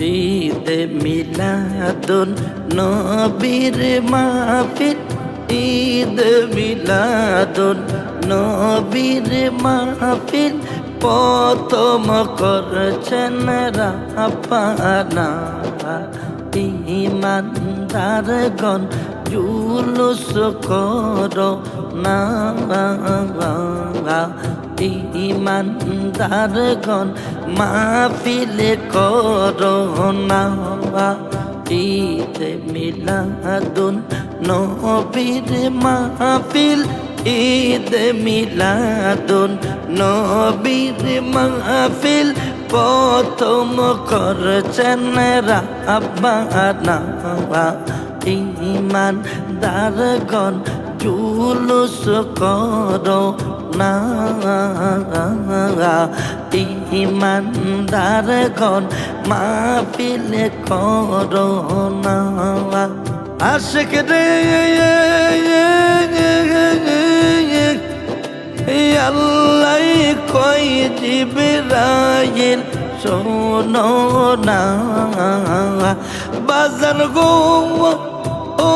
ঈদে মিলাদুন নবীর মাহফিল। ঈদ মিলাদুন নবীর মাহফিল। প্রথম করছেন রাপানা। ইমানদারগণ জুলুস করো না। ইমানদারগণ মাহফিল করো না ঈদ মিলাদুন নবীর মাহফিল। ঈদ মিলাদুন নবীর মাহফিল। প্রথম করছেন রাব্বানা। ইমান দারগণ জুলুস করো না ইমান দারগণ মাহফিল করো না। আশিক রে, আল্লাহ কই জিবরাইল, শোনো না। বাজার গো, ও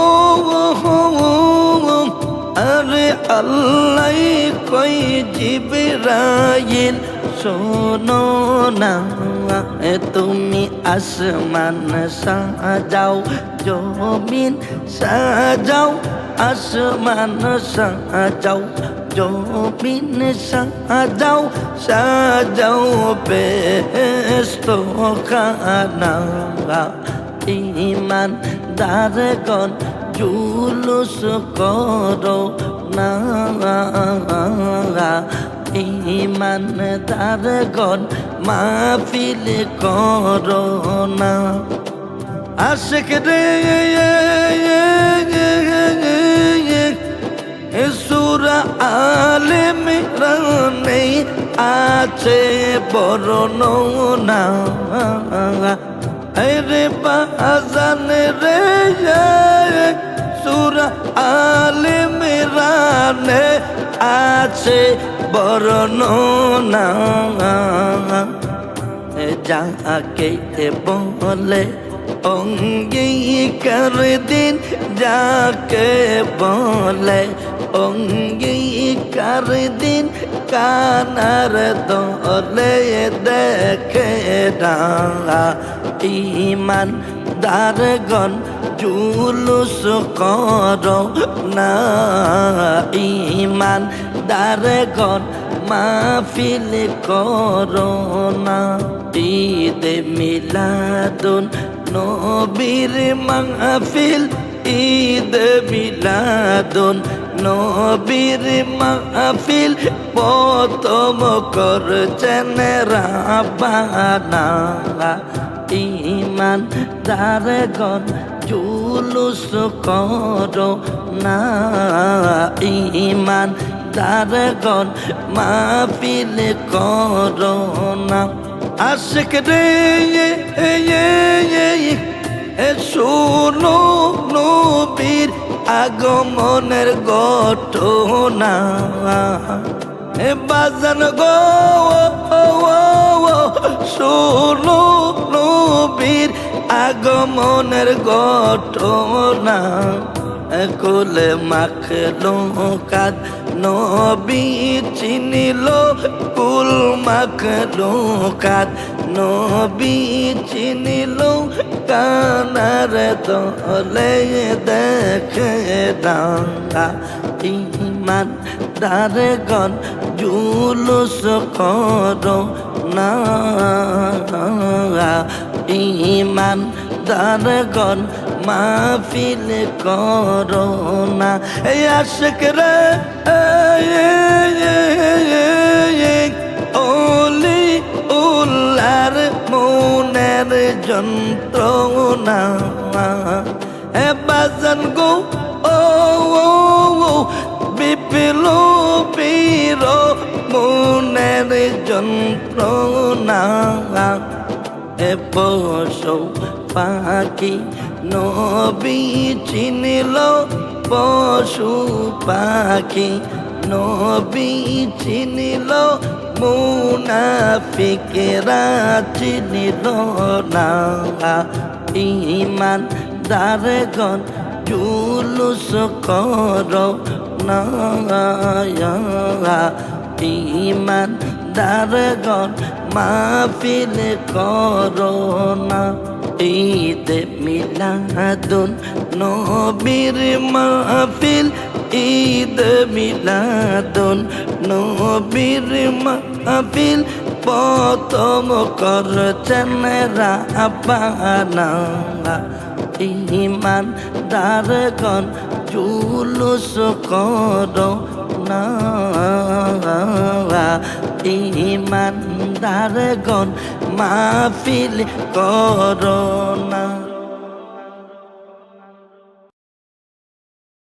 আরে আল্লাহ কই জিবরাইল শোনো না, তুমি আসমান সাজাও, জমিন সাজাও, আসমান সাজাও, জমিন সাজাও সাজাও বেস্ত খানা। ইমান দারগণ জুলুস করো না। ইমান দারগণ মাহফিল করো না। আশিক রে সুরা আলে মিরানে আছে বরণ না রে বাজান রে, সুরা আলে মিরানে আছে বরণ না। যাকে বলে অঙ্গীকার দিন, যাকে বলে অঙ্গীকার দিন, কানার দলে দেখে ইমান দারগণ জুলুস কর না ইমান, দারগণ মাহফিল করো না। ঈদ মিলাদুন নবীর মাহফিল, ঈদ মিলাদুন নবীর মাহফিল। প্রথম করছেন রাবানা ইমান, দারগণ জুলুস করো না ইমান দারগণ মাহফিল করো না। আশিক রে, এ শোনো নবীর আগমনের ঘটনা। এ বাজান গো শোনো নবীর আগমনের ঘটনা কোলে মাখলো কাদ। নবী চিনিল কুল মাখলো কাদ। নবী চিনিল কানার দলে দেখে ডাঙ্গা ইমান দারগণ জুলুস করো না। ইমান দারগণ, মাহফিল করো না। এই আশিক ওলি উল্লার মনের যন্ত্রণা। এ বাজন গো, ও বিপিল পীর মনের যন্ত্রণা। এ পশু পাখি নবী চিনিল পশু পাখি। নবী চিনিল মুনাফিকেরা চিনিল না। ইমান দারগণ জুলুস কর না। ইমান দারগণ মাহফিল করো না। ঈদ মিলাদুন নবীর মাহফিল, ঈদ মিলাদুন নবীর মাহফিল। প্রথম করছেন রাবানা ইমান দারগণ জুলুস করো না। ইমান দারগণ মাহফিল করো না।